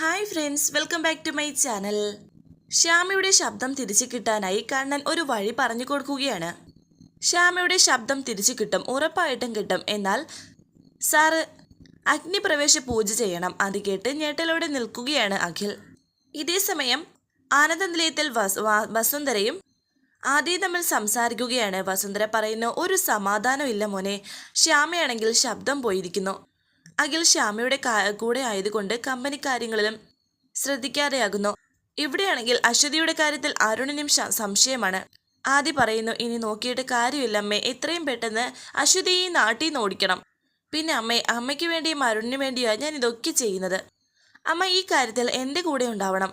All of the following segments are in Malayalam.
Hi friends welcome back to my channel ശ്യാമയുടെ ശബ്ദം തിരിച്ചു കിട്ടാനായി കണ്ണൻ ഒരു വഴി പറഞ്ഞു കൊടുക്കുകയാണ്. ശ്യാമയുടെ ശബ്ദം തിരിച്ചു കിട്ടും ഉറപ്പായിട്ടും കിട്ടും. എന്നാൽ സാറ് അഗ്നിപ്രവേശ പൂജ ചെയ്യണം അത് കേട്ട് ഞെട്ടലോടെ നിൽക്കുകയാണ് അഖിൽ. ഇതേ സമയം ആനന്ദ നിലയത്തിൽ വസുന്ധരയും ആദ്യം തമ്മിൽ സംസാരിക്കുകയാണ്. വസുന്ധര പറയുന്നു ഒരു സമാധാനം ഇല്ല മോനെ. ശ്യാമയാണെങ്കിൽ ശബ്ദം പോയിരിക്കുന്നു. അഖിൽ ശ്യാമയുടെ കൂടെ ആയതുകൊണ്ട് കമ്പനി കാര്യങ്ങളിലും ശ്രദ്ധിക്കാതെയാകുന്നു. ഇവിടെയാണെങ്കിൽ അശ്വതിയുടെ കാര്യത്തിൽ അരുണിനും സംശയമാണ്. ആദ്യ പറയുന്നു ഇനി നോക്കിയിട്ട് കാര്യമില്ല അമ്മേ. എത്രയും പെട്ടെന്ന് അശ്വതി ഈ നാട്ടിൽ നിന്ന് ഓടിക്കണം. പിന്നെ അമ്മേ അമ്മയ്ക്ക് വേണ്ടിയും അരുണിന് വേണ്ടിയാണ് ഞാൻ ഇതൊക്കെ ചെയ്യുന്നത്. അമ്മ ഈ കാര്യത്തിൽ എന്റെ കൂടെ ഉണ്ടാവണം.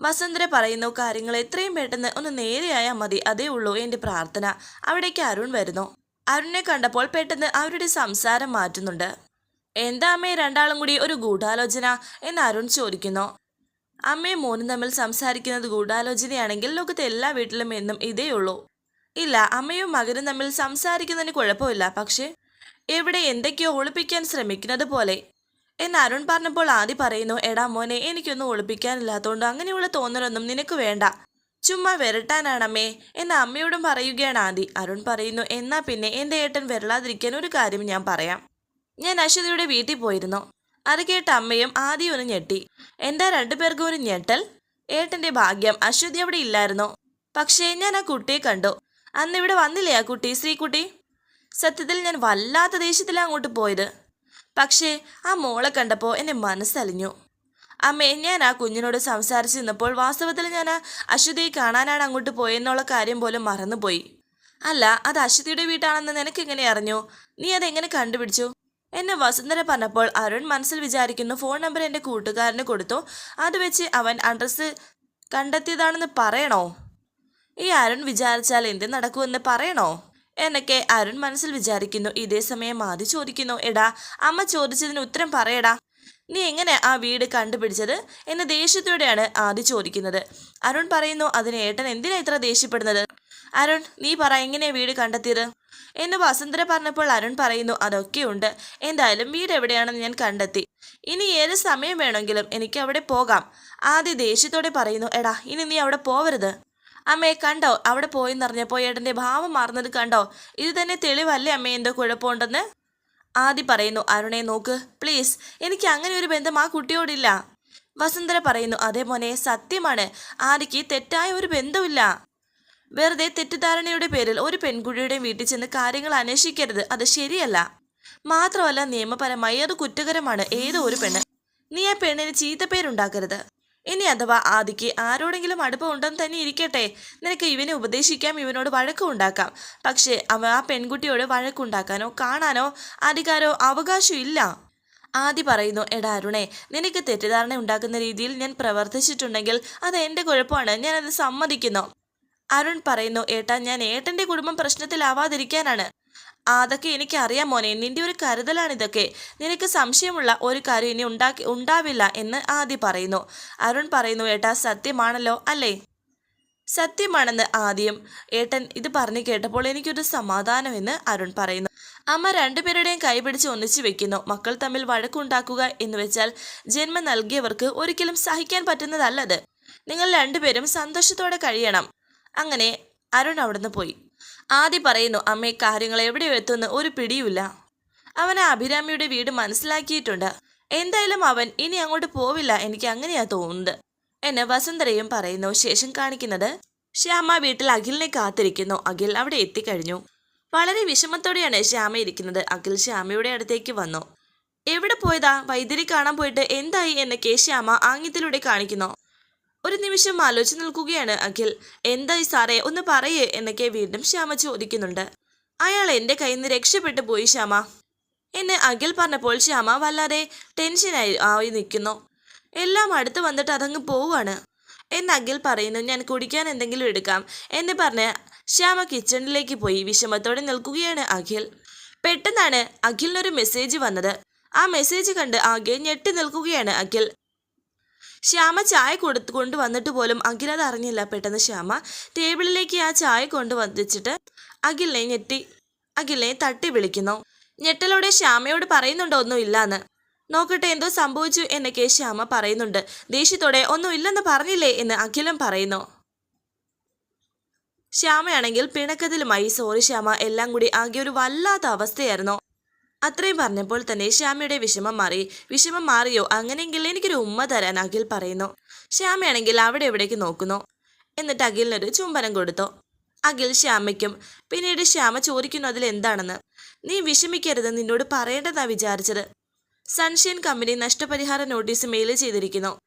വസന്തര പറയുന്നു കാര്യങ്ങൾ എത്രയും പെട്ടെന്ന് ഒന്ന് നേരെയായാൽ മതി. അതേ ഉള്ളൂ എന്റെ പ്രാർത്ഥന. അവിടേക്ക് അരുൺ വരുന്നു. അരുണിനെ കണ്ടപ്പോൾ പെട്ടെന്ന് അവരുടെ സംസാരം മാറ്റുന്നുണ്ട്. എന്താ അമ്മേ രണ്ടാളും കൂടി ഒരു ഗൂഢാലോചന എന്ന് അരുൺ ചോദിക്കുന്നു. അമ്മയും മോനും തമ്മിൽ സംസാരിക്കുന്നത് ഗൂഢാലോചനയാണെങ്കിൽ ലോകത്തെ എല്ലാ വീട്ടിലും എന്നും ഇതേ ഉള്ളൂ. ഇല്ല അമ്മയും മകനും തമ്മിൽ സംസാരിക്കുന്നതിന് കുഴപ്പമില്ല. പക്ഷേ എവിടെ എന്തൊക്കെയോ ഒളിപ്പിക്കാൻ ശ്രമിക്കുന്നത് പോലെ. എന്ന് അരുൺ പറഞ്ഞപ്പോൾ ആദ്യ പറയുന്നു എടാ മോനെ എനിക്കൊന്നും ഒളിപ്പിക്കാനില്ലാത്തതുകൊണ്ട് അങ്ങനെയുള്ള തോന്നലൊന്നും നിനക്ക് വേണ്ട. ചുമ്മാ വിരട്ടാനാണമ്മേ എന്ന് അമ്മയോടും പറയുകയാണ് ആദി. അരുൺ പറയുന്നു എന്നാ പിന്നെ എന്റെ ഏട്ടൻ വിരളാതിരിക്കാൻ ഒരു കാര്യം ഞാൻ പറയാം. ഞാൻ അശ്വതിയുടെ വീട്ടിൽ പോയിരുന്നു. അത് കേട്ട അമ്മയും ആദ്യം ഒന്ന് ഞെട്ടി. എന്താ രണ്ടുപേർക്കും ഒരു ഞെട്ടൽ? ഏട്ടന്റെ ഭാഗ്യം അശ്വതി അവിടെ ഇല്ലായിരുന്നു. പക്ഷേ ഞാൻ ആ കുട്ടിയെ കണ്ടു. അന്ന് ഇവിടെ വന്നില്ലേ ആ കുട്ടി ശ്രീകുട്ടി? സത്യത്തിൽ ഞാൻ വല്ലാത്ത ദേഷ്യത്തിലാണ് അങ്ങോട്ട് പോയത്. പക്ഷേ ആ മോളെ കണ്ടപ്പോൾ എന്റെ മനസ്സലിഞ്ഞു. അമ്മേ ഞാൻ ആ കുഞ്ഞിനോട് സംസാരിച്ച് നിന്നപ്പോൾ വാസ്തവത്തിൽ ഞാൻ ആ അശ്വതിയെ കാണാനാണ് അങ്ങോട്ട് പോയെന്നുള്ള കാര്യം പോലും മറന്നുപോയി. അല്ല അത് അശ്വതിയുടെ വീട്ടാണെന്ന് നിനക്ക് എങ്ങനെ അറിഞ്ഞു? നീ അതെങ്ങനെ കണ്ടുപിടിച്ചു? എന്നെ വസുന്ധര പറഞ്ഞപ്പോൾ അരുൺ മനസ്സിൽ വിചാരിക്കുന്നു ഫോൺ നമ്പർ എന്റെ കൂട്ടുകാരന് കൊടുത്തു. അത് വെച്ച് അവൻ അഡ്രസ്സ് കണ്ടെത്തിയതാണെന്ന് പറയണോ? ഈ അരുൺ വിചാരിച്ചാൽ എന്ത് നടക്കുമെന്ന് പറയണോ? എന്നൊക്കെ അരുൺ മനസ്സിൽ വിചാരിക്കുന്നു. ഇതേ സമയം ആദ്യ ചോദിക്കുന്നു എടാ അമ്മ ചോദിച്ചതിന് ഉത്തരം പറയടാ. നീ എങ്ങനെ ആ വീട് കണ്ടുപിടിച്ചത്? എന്ന് ദേഷ്യത്തോടെയാണ് ആദ്യ ചോദിക്കുന്നത്. അരുൺ പറയുന്നു അതിന് ഏട്ടൻ എന്തിനാ ഇത്ര ദേഷ്യപ്പെടുന്നത്? അരുൺ നീ പറ എങ്ങനെ വീട് കണ്ടെത്തിയത്? എന്ന് വസുന്ധര പറഞ്ഞപ്പോൾ അരുൺ പറയുന്നു അതൊക്കെയുണ്ട്. എന്തായാലും വീട് എവിടെയാണെന്ന് ഞാൻ കണ്ടെത്തി. ഇനി ഏത് സമയം വേണമെങ്കിലും എനിക്ക് അവിടെ പോകാം. ആദ്യ ദേഷ്യത്തോടെ പറയുന്നു എടാ ഇനി നീ അവിടെ പോവരുത്. അമ്മേ കണ്ടോ? അവിടെ പോയെന്നറിഞ്ഞപ്പോൾ ഏട്ടന്റെ ഭാവം മാറുന്നത് കണ്ടോ? ഇത് തന്നെ തെളിവല്ലേ അമ്മേ എന്തോ കുഴപ്പമുണ്ടെന്ന്? ആദ്യ പറയുന്നു അരുണെ നോക്ക് പ്ലീസ് എനിക്ക് അങ്ങനെ ഒരു ബന്ധം ആ കുട്ടിയോടില്ല. വസുന്ധര പറയുന്നു അതേ മോനെ സത്യമാണ്. ആദിക്ക് തെറ്റായ ഒരു ബന്ധമില്ല വെറുതെ തെറ്റിദ്ധാരണയുടെ പേരിൽ ഒരു പെൺകുട്ടിയുടെ വീട്ടിൽ ചെന്ന് കാര്യങ്ങൾ അന്വേഷിക്കരുത്. അത് ശരിയല്ല. മാത്രമല്ല നിയമപരമായി അത് കുറ്റകരമാണ്. ഏതോ ഒരു പെണ്ണ്. നീ ആ പെണ്ണിന് ചീത്തപ്പേരുണ്ടാക്കരുത് ഇനി അഥവാ ആദിക്ക് ആരോടെങ്കിലും അടുപ്പം ഉണ്ടെന്ന് തന്നെ ഇരിക്കട്ടെ. നിനക്ക് ഇവനെ ഉപദേശിക്കാം ഇവനോട് വഴക്കുണ്ടാക്കാം പക്ഷേ അവ ആ പെൺകുട്ടിയോട് വഴക്കുണ്ടാക്കാനോ കാണാനോ അധികാരോ അവകാശം ഇല്ല. ആദി പറയുന്നു എടാ അരുണേ നിനക്ക് തെറ്റിദ്ധാരണ ഉണ്ടാക്കുന്ന രീതിയിൽ ഞാൻ പ്രവർത്തിച്ചിട്ടുണ്ടെങ്കിൽ അത് എന്റെ കുഴപ്പമാണ്. ഞാനത് സമ്മതിക്കുന്നു. അരുൺ പറയുന്നു ഏട്ടാ ഞാൻ ഏട്ടന്റെ കുടുംബം പ്രശ്നത്തിലാവാതിരിക്കാനാണ്. അതൊക്കെ എനിക്ക് അറിയാം മോനെ നിന്റെ ഒരു കരുതലാണ് ഇതൊക്കെ നിനക്ക് സംശയമുള്ള ഒരു കാര്യം ഇനി ഉണ്ടാക്കി ഉണ്ടാവില്ല എന്ന് ആദി പറയുന്നു. അരുൺ പറയുന്നു ഏട്ടാ സത്യമാണല്ലോ അല്ലേ? സത്യമാണെന്ന് ആദ്യം ഏട്ടൻ ഇത് പറഞ്ഞു കേട്ടപ്പോൾ എനിക്കൊരു സമാധാനമെന്ന് അരുൺ പറയുന്നു. അമ്മ രണ്ടുപേരുടെയും കൈപിടിച്ച് ഒന്നിച്ചു വെക്കുന്നു. മക്കൾ തമ്മിൽ വഴക്കുണ്ടാക്കുക എന്ന് വെച്ചാൽ ജന്മം നൽകിയവർക്ക് ഒരിക്കലും സഹിക്കാൻ പറ്റുന്നതല്ലത്. നിങ്ങൾ രണ്ടുപേരും സന്തോഷത്തോടെ കഴിയണം. അങ്ങനെ അരുൺ അവിടുന്ന് പോയി. ആദി പറയുന്നു അമ്മയെ കാര്യങ്ങൾ എവിടെ എത്തുന്ന ഒരു പിടിയുമില്ല. അവൻ ആ അഭിരാമിയുടെ വീട് മനസ്സിലാക്കിയിട്ടുണ്ട്. എന്തായാലും അവൻ ഇനി അങ്ങോട്ട് പോവില്ല എനിക്ക് അങ്ങനെയാ തോന്നുന്നത്. എന്ന് വസുന്ധരയും പറയുന്നു. ശേഷം കാണിക്കുന്നത് ശ്യാമ വീട്ടിൽ അഖിലിനെ കാത്തിരിക്കുന്നു. അഖിൽ അവിടെ എത്തിക്കഴിഞ്ഞു. വളരെ വിഷമത്തോടെയാണ് ശ്യാമ ഇരിക്കുന്നത്. അഖിൽ ശ്യാമയുടെ അടുത്തേക്ക് വന്നു. എവിടെ പോയതാ? വൈദ്യരെ കാണാൻ പോയിട്ട് എന്തായി? എന്നൊക്കെ ശ്യാമ ആംഗ്യത്തിലൂടെ കാണിക്കുന്നു. ഒരു നിമിഷം ആലോചിച്ച് നിൽക്കുകയാണ് അഖിൽ. എന്തായി സാറേ ഒന്ന് പറയേ എന്നൊക്കെ വീണ്ടും ശ്യാമ ചോദിക്കുന്നുണ്ട്. അയാൾ എന്റെ കയ്യിൽ നിന്ന് രക്ഷപ്പെട്ടു പോയി ശ്യാമ. എന്നെ അഖിൽ പറഞ്ഞപ്പോൾ ശ്യാമ വല്ലാതെ ടെൻഷനായി ആയി നിൽക്കുന്നു. എല്ലാം അടുത്ത് വന്നിട്ട് അതങ്ങ് പോവാണ് എന്ന് അഖിൽ പറയുന്നു ഞാൻ കുടിക്കാൻ എന്തെങ്കിലും എടുക്കാം. എന്ന് പറഞ്ഞ് ശ്യാമ കിച്ചണിലേക്ക് പോയി വിഷമത്തോടെ നിൽക്കുകയാണ് അഖിൽ. പെട്ടെന്നാണ് അഖിലിനൊരു മെസ്സേജ് വന്നത്. ആ മെസ്സേജ് കണ്ട് ആകെ ഞെട്ടി നിൽക്കുകയാണ് അഖിൽ. ശ്യാമ ചായ കൊടുത്തു കൊണ്ടുവന്നിട്ട് പോലും അഖിൽ അത് അറിഞ്ഞില്ല. പെട്ടെന്ന് ശ്യാമ ടേബിളിലേക്ക് ആ ചായ കൊണ്ടുവന്നിച്ചിട്ട് അഖിലിനെ ഞെട്ടി അഖിലിനെ തട്ടി വിളിക്കുന്നു. ഞെട്ടലോടെ ശ്യാമയോട് പറയുന്നുണ്ടോ? ഒന്നും ഇല്ലാന്ന്. നോക്കട്ടെ എന്തോ സംഭവിച്ചു എന്നൊക്കെ ശ്യാമ പറയുന്നുണ്ട്. ദേഷ്യത്തോടെ ഒന്നും ഇല്ലെന്ന് പറഞ്ഞില്ലേ എന്ന് അഖിലും പറയുന്നു. ശ്യാമയാണെങ്കിൽ പിണക്കത്തിലുമായി. സോറി ശ്യാമ എല്ലാം കൂടി ആകെ ഒരു വല്ലാത്ത അവസ്ഥയായിരുന്നു. അത്രയും പറഞ്ഞപ്പോൾ തന്നെ ശ്യാമയുടെ വിഷമം മാറി. വിഷമം മാറിയോ? അങ്ങനെയെങ്കിൽ എനിക്കൊരു ഉമ്മ തരാൻ അഖിൽ പറയുന്നു. ശ്യാമയാണെങ്കിൽ അവിടെ എവിടേക്ക് നോക്കുന്നു? എന്നിട്ട് അഖിലിനൊരു ചുംബനം കൊടുത്തു. അഖിൽ ശ്യാമയ്ക്കും പിന്നീട് ശ്യാമ ചോദിക്കുന്നു അതിൽ എന്താണെന്ന്. നീ വിഷമിക്കരുത് നിന്നോട് പറയേണ്ടതാ വിചാരിച്ചത്. സൺഷൈൻ കമ്പനി നഷ്ടപരിഹാര നോട്ടീസ് മെയിൽ ചെയ്തിരിക്കുന്നു.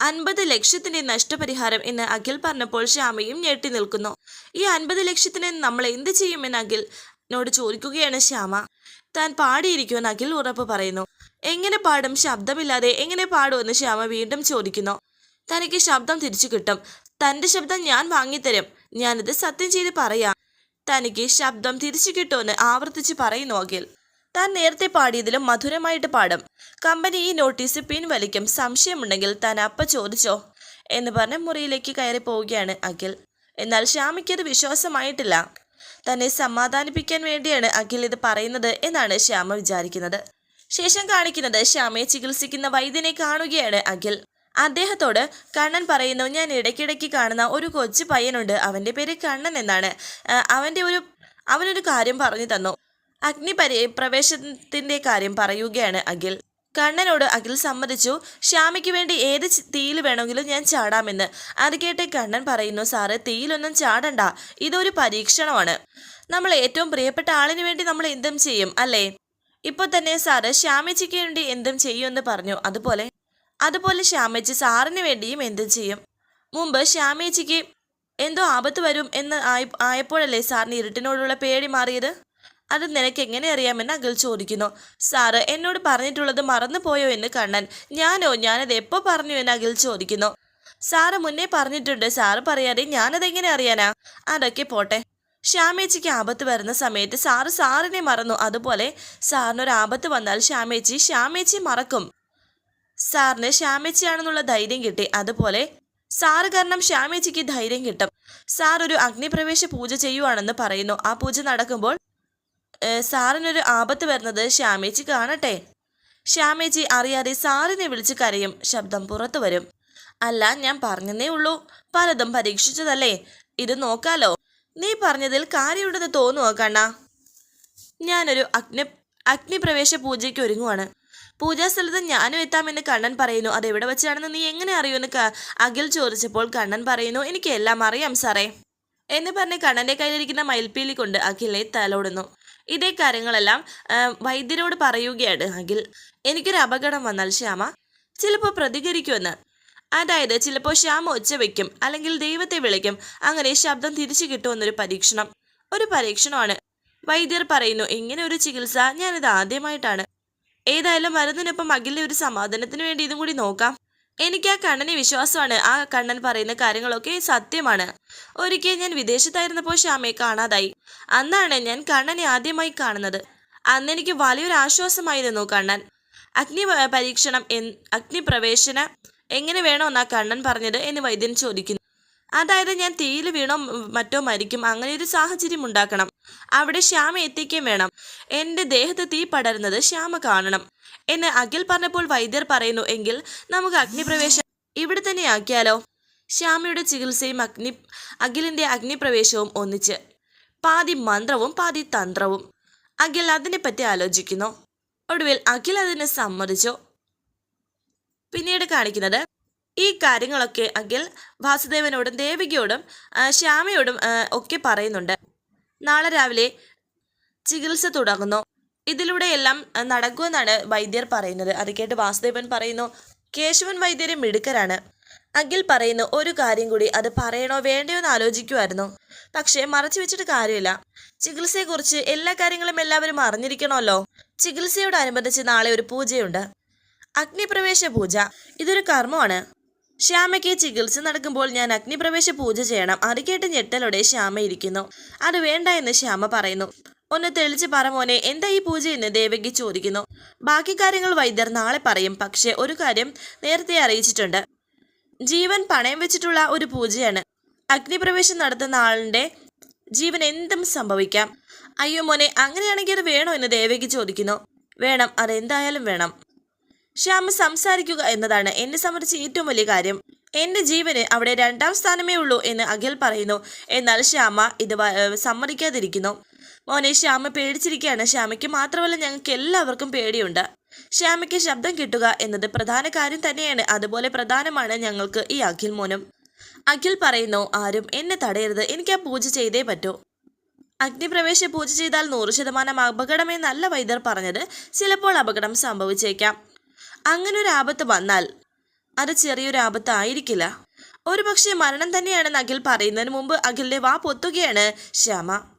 അൻപത് ലക്ഷത്തിന്റെ നഷ്ടപരിഹാരം എന്ന് അഖിൽ പറഞ്ഞപ്പോൾ ശ്യാമയും ഞെട്ടി നിൽക്കുന്നു. ഈ അൻപത് ലക്ഷത്തിന് നമ്മൾ എന്ത് ചെയ്യുമെന്ന് അഖിൽ നോട് ചോദിക്കുകയാണ് ശ്യാമ. താൻ പാടിയിരിക്കുമെന്ന് അഖിൽ ഉറപ്പ് പറയുന്നു. എങ്ങനെ പാടും? ശബ്ദമില്ലാതെ എങ്ങനെ പാടുമെന്ന് ശ്യാമ വീണ്ടും ചോദിക്കുന്നു. തനിക്ക് ശബ്ദം തിരിച്ചു കിട്ടും. തന്റെ ശബ്ദം ഞാൻ വാങ്ങിത്തരും. ഞാനിത് സത്യം ചെയ്ത് പറയാം. തനിക്ക് ശബ്ദം തിരിച്ചു കിട്ടുമെന്ന് ആവർത്തിച്ച് പറയുന്നു അഖിൽ. താൻ നേരത്തെ പാടിയതിലും മധുരമായിട്ട് പാടും. കമ്പനി ഈ നോട്ടീസ് പിൻവലിക്കും. സംശയമുണ്ടെങ്കിൽ താൻ അപ്പ ചോദിച്ചോ എന്ന് പറഞ്ഞ് മുറിയിലേക്ക് കയറി പോവുകയാണ് അഖിൽ. എന്നാൽ ശ്യാമയ്ക്കത് വിശ്വാസമായിട്ടില്ല. തന്നെ സമാധാനിപ്പിക്കാൻ വേണ്ടിയാണ് അഖിൽ ഇത് പറയുന്നത് എന്നാണ് ശ്യാമ വിചാരിക്കുന്നത്. ശേഷം കാണിക്കുന്നത് ശ്യാമയെ ചികിത്സിക്കുന്ന വൈദ്യനെ കാണുകയാണ് അഖിൽ. അദ്ദേഹത്തോട് കണ്ണൻ പറയുന്നു ഞാൻ ഇടയ്ക്കിടയ്ക്ക് കാണുന്ന ഒരു കൊച്ചു പയ്യനുണ്ട്. അവന്റെ പേര് കണ്ണൻ എന്നാണ്. അവന്റെ ഒരു അവനൊരു കാര്യം പറഞ്ഞു തന്നു. അഗ്നിപരി പ്രവേശനത്തിന്റെ കാര്യം പറയുകയാണ് അഖിൽ. കണ്ണനോട് അഖിൽ സമ്മതിച്ചു. ശ്യാമയ്ക്ക് വേണ്ടി ഏത് തീയിൽ വേണമെങ്കിലും ഞാൻ ചാടാമെന്ന്. അത് കേട്ട് കണ്ണൻ പറയുന്നു സാറ് തീയിലൊന്നും ചാടണ്ട. ഇതൊരു പരീക്ഷണമാണ്. നമ്മൾ ഏറ്റവും പ്രിയപ്പെട്ട ആളിനു വേണ്ടി നമ്മൾ എന്തും ചെയ്യും അല്ലേ? ഇപ്പോൾ തന്നെ സാറ് ശ്യാമച്ചിക്ക് വേണ്ടി എന്തും ചെയ്യുമെന്ന് പറഞ്ഞു. അതുപോലെ അതുപോലെ ശ്യാമേച്ചി സാറിന് വേണ്ടിയും എന്തും ചെയ്യും. മുമ്പ് ശ്യാമേച്ചിക്ക് എന്തോ ആപത്ത് വരും എന്ന് ആയപ്പോഴല്ലേ സാറിന് ഇരുട്ടിനോടുള്ള പേടി മാറിയത്? അത് നിനക്ക് എങ്ങനെ അറിയാമെന്ന് അഖിൽ ചോദിക്കുന്നു. സാറ് എന്നോട് പറഞ്ഞിട്ടുള്ളത് മറന്നുപോയോ എന്ന് കണ്ണൻ. ഞാനോ? ഞാനത് എപ്പോൾ പറഞ്ഞു? എന്ന് അഖിൽ ചോദിക്കുന്നു. സാറ് മുന്നേ പറഞ്ഞിട്ടുണ്ട്. സാറ് പറയാതെ ഞാനതെങ്ങനെ അറിയാനാ? അതൊക്കെ പോട്ടെ. ശ്യാമേച്ചിക്ക് ആപത്ത് വരുന്ന സമയത്ത് സാറ് സാറിനെ മറന്നു. അതുപോലെ സാറിനൊരു ആപത്ത് വന്നാൽ ശ്യാമേച്ചി ശ്യാമേച്ചി മറക്കും. സാറിന് ശ്യാമേച്ചിയാണെന്നുള്ള ധൈര്യം കിട്ടി. അതുപോലെ സാറ് കാരണം ശ്യാമേച്ചിക്ക് ധൈര്യം കിട്ടും. സാർ ഒരു അഗ്നിപ്രവേശ പൂജ ചെയ്യുവാണെന്ന് പറയുന്നു. ആ പൂജ നടക്കുമ്പോൾ സാറിനൊരു ആപത്ത് വരുന്നത് ശ്യാമേച്ചി കാണട്ടെ. ശ്യാമേച്ചി അറിയാതെ സാറിനെ വിളിച്ച് കരയും. ശബ്ദം പുറത്തു വരും. അല്ല ഞാൻ പറഞ്ഞതേ ഉള്ളൂ. പലതും പരീക്ഷിച്ചതല്ലേ. ഇത് നോക്കാലോ. നീ പറഞ്ഞതിൽ കാര്യമുണ്ടെന്ന് തോന്നുവോ കണ്ണ? ഞാനൊരു അഗ്നി അഗ്നിപ്രവേശ പൂജയ്ക്ക് ഒരുങ്ങുവാണ്. പൂജാസ്ഥലത്ത് ഞാനും എത്താമെന്ന് കണ്ണൻ പറയുന്നു. അത് എവിടെ വെച്ചാണെന്ന് നീ എങ്ങനെ അറിയുമെന്ന് അഖിൽ ചോദിച്ചപ്പോൾ കണ്ണൻ പറയുന്നു എനിക്ക് എല്ലാം അറിയാം സാറേ. എന്ന് പറഞ്ഞ് കണ്ണന്റെ കയ്യിലിരിക്കുന്ന മയിൽപ്പീലി കൊണ്ട് അഖിലിനെ തലോടുന്നു. ഇതേ കാര്യങ്ങളെല്ലാം വൈദ്യരോട് പറയുകയാണ്. അഖിൽ എനിക്കൊരു അപകടം വന്നാൽ ശ്യാമ ചിലപ്പോൾ പ്രതികരിക്കുമെന്ന്. അതായത് ചിലപ്പോൾ ശ്യാമ ഒച്ച വയ്ക്കും അല്ലെങ്കിൽ ദൈവത്തെ വിളിക്കും. അങ്ങനെ ശബ്ദം തിരിച്ചു കിട്ടുമെന്നൊരു പരീക്ഷണം. ഒരു പരീക്ഷണമാണ്. വൈദ്യർ പറയുന്നു ഇങ്ങനെ ഒരു ചികിത്സ ഞാനിത് ആദ്യമായിട്ടാണ്. ഏതായാലും മരുന്നിനൊപ്പം അഖിലിന്റെ ഒരു സമാധാനത്തിന് വേണ്ടി ഇതും കൂടി നോക്കാം. എനിക്ക് ആ കണ്ണനെ വിശ്വാസമാണ്. ആ കണ്ണൻ പറയുന്ന കാര്യങ്ങളൊക്കെ സത്യമാണ്. ഒരിക്കൽ ഞാൻ വിദേശത്തായിരുന്നപ്പോൾ ശ്യാമയെ കാണാതായി. അന്നാണ് ഞാൻ കണ്ണനെ ആദ്യമായി കാണുന്നത്. അന്ന് എനിക്ക് വലിയൊരു ആശ്വാസമായിരുന്നു കണ്ണൻ. അഗ്നി പരീക്ഷണം എൻ അഗ്നിപ്രവേശന എങ്ങനെ വേണമെന്നാ കണ്ണൻ പറഞ്ഞത് എന്ന് വൈദ്യൻ ചോദിക്കുന്നു. അതായത് ഞാൻ തീയിൽ വീണോ മറ്റോ മരിക്കും. അങ്ങനെ ഒരു സാഹചര്യം ഉണ്ടാക്കണം. അവിടെ ശ്യാമ എത്തിക്കുകയും വേണം. എന്റെ ദേഹത്ത് തീ പടരുന്നത് ശ്യാമ കാണണം എന്ന് അഖിൽ പറഞ്ഞപ്പോൾ വൈദ്യർ പറയുന്നു എങ്കിൽ നമുക്ക് അഗ്നിപ്രവേശം ഇവിടെ തന്നെ ആക്കിയാലോ? ശ്യാമയുടെ ചികിത്സയും അഗ്നി അഖിലിന്റെ അഗ്നിപ്രവേശവും ഒന്നിച്ച്. പാതി മന്ത്രവും പാതി തന്ത്രവും. അഖിൽ അതിനെപ്പറ്റി ആലോചിക്കുന്നു. ഒടുവിൽ അഖിൽ അതിനെ സമ്മതിച്ചു. പിന്നീട് കാണിക്കുന്നത് ഈ കാര്യങ്ങളൊക്കെ അഖിൽ വാസുദേവനോടും ദേവികയോടും ശ്യാമയോടും ഒക്കെ പറയുന്നുണ്ട്. നാളെ രാവിലെ ചികിത്സ തുടങ്ങുന്നു. ഇതിലൂടെയെല്ലാം എല്ലാം നടക്കുമെന്നാണ് വൈദ്യർ പറയുന്നത്. അത് കേട്ട് വാസുദേവൻ പറയുന്നു കേശവൻ വൈദ്യരെ മിടുക്കരാണ്. അഖിൽ പറയുന്നു ഒരു കാര്യം കൂടി അത് പറയണോ വേണ്ടയോ എന്ന് ആലോചിക്കുമായിരുന്നു പക്ഷേ മറച്ചു വെച്ചിട്ട് കാര്യമില്ല. ചികിത്സയെക്കുറിച്ച് എല്ലാ കാര്യങ്ങളും എല്ലാവരും അറിഞ്ഞിരിക്കണമല്ലോ. ചികിത്സയോടനുബന്ധിച്ച് നാളെ ഒരു പൂജയുണ്ട്. അഗ്നിപ്രവേശ പൂജ. ഇതൊരു കർമ്മമാണ്. ശ്യാമയ്ക്ക് ചികിത്സ നടക്കുമ്പോൾ ഞാൻ അഗ്നിപ്രവേശ പൂജ ചെയ്യണം. അത് കേട്ട് ഞെട്ടലോടെ ശ്യാമ ഇരിക്കുന്നു. അത് വേണ്ട എന്ന് ശ്യാമ പറയുന്നു. ഒന്ന് തെളിച്ച് പറ മോനെ എന്താ ഈ പൂജ എന്ന് ദേവകി ചോദിക്കുന്നു. ബാക്കി കാര്യങ്ങൾ വൈദ്യർ നാളെ പറയും. പക്ഷേ ഒരു കാര്യം നേരത്തെ അറിയിച്ചിട്ടുണ്ട്. ജീവൻ പണയം വെച്ചിട്ടുള്ള ഒരു പൂജയാണ്. അഗ്നിപ്രവേശം നടത്തുന്ന ആളിന്റെ ജീവൻ എന്തും സംഭവിക്കാം. അയ്യോ മോനെ അങ്ങനെയാണെങ്കിൽ അത് വേണോ എന്ന് ദേവകി ചോദിക്കുന്നു. വേണം. അതെന്തായാലും വേണം. ശ്യാമ സംസാരിക്കുക എന്നതാണ് എന്നെ സംബന്ധിച്ച് ഏറ്റവും വലിയ കാര്യം. എന്റെ ജീവന് അവിടെ രണ്ടാം സ്ഥാനമേ ഉള്ളൂ എന്ന് അഖിൽ പറയുന്നു. എന്നാൽ ശ്യാമ ഇത് സമ്മതിക്കാതിരിക്കുന്നു. മോനെ ശ്യാമ പേടിച്ചിരിക്കുകയാണ്. ശ്യാമയ്ക്ക് മാത്രമല്ല ഞങ്ങൾക്ക് എല്ലാവർക്കും പേടിയുണ്ട്. ശ്യാമയ്ക്ക് ശബ്ദം കിട്ടുക എന്നത് പ്രധാന കാര്യം തന്നെയാണ്. അതുപോലെ പ്രധാനമാണ് ഞങ്ങൾക്ക് ഈ അഖിൽ മോനും. അഖിൽ പറയുന്നു ആരും എന്നെ തടയരുത്. എനിക്ക് ആ പൂജ ചെയ്തേ പറ്റൂ. അഗ്നിപ്രവേശ പൂജ ചെയ്താൽ നൂറ് ശതമാനം അപകടമെന്നല്ല വൈദ്യർ പറഞ്ഞത്. ചിലപ്പോൾ അപകടം സംഭവിച്ചേക്കാം. അങ്ങനെ ഒരു ആപത്ത് വന്നാൽ അത് ചെറിയൊരു ആപത്തായിരിക്കില്ല ഒരു പക്ഷേ മരണം തന്നെയാണെന്ന് അഖിൽ പറയുന്നതിന് മുമ്പ് അഖിലിന്റെ വാ പൊത്തുകയാണ് ശ്യാമ.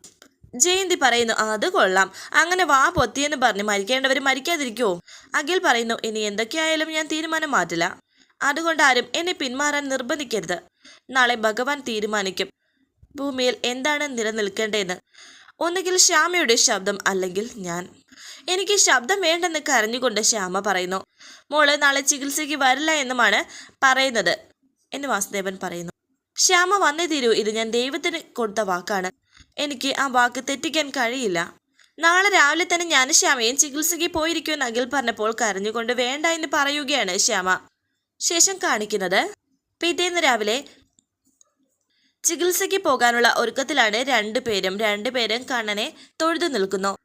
ജയന്തി പറയുന്നു "ആ, അത് കൊള്ളാം. അങ്ങനെ വാ പൊത്തിയെന്ന് പറഞ്ഞ് മരിക്കേണ്ടവർ മരിക്കാതിരിക്കുമോ അഖിൽ പറയുന്നു ഇനി എന്തൊക്കെയായാലും ഞാൻ തീരുമാനം മാറ്റില്ല. അതുകൊണ്ട് ആരും എന്നെ പിന്മാറാൻ നിർബന്ധിക്കരുത്. നാളെ ഭഗവാൻ തീരുമാനിക്കും. ഭൂമിയിൽ എന്താണ് നിലനിൽക്കേണ്ടതെന്ന്? ഒന്നുകിൽ ശ്യാമയുടെ ശബ്ദം അല്ലെങ്കിൽ ഞാൻ. എനിക്ക് ശബ്ദം വേണ്ടെന്ന് കരഞ്ഞുകൊണ്ട് ശ്യാമ പറയുന്നു. മോൾ നാളെ ചികിത്സയ്ക്ക് വരില്ല എന്നുമാണ് പറയുന്നത് എന്ന് വാസുദേവൻ പറയുന്നു. ശ്യാമ വന്നേ തീരൂ ഇത് ഞാൻ ദൈവത്തിന് കൊടുത്ത വാക്കാണ്. എനിക്ക് ആ വാക്ക് തെറ്റിക്കാൻ കഴിയില്ല. നാളെ രാവിലെ തന്നെ ഞാൻ ശ്യാമയും ചികിത്സയ്ക്ക് പോയിരിക്കുമെന്ന് അഖിൽ പറഞ്ഞപ്പോൾ കരഞ്ഞുകൊണ്ട് വേണ്ട എന്ന് പറയുകയാണ് ശ്യാമ. ശേഷം കാണിക്കുന്നത് പിറ്റേന്ന് രാവിലെ ചികിത്സയ്ക്ക് പോകാനുള്ള ഒരുക്കത്തിലാണ് രണ്ടുപേരും. രണ്ടുപേരും കണ്ണനെ തൊഴുതു നിൽക്കുന്നു.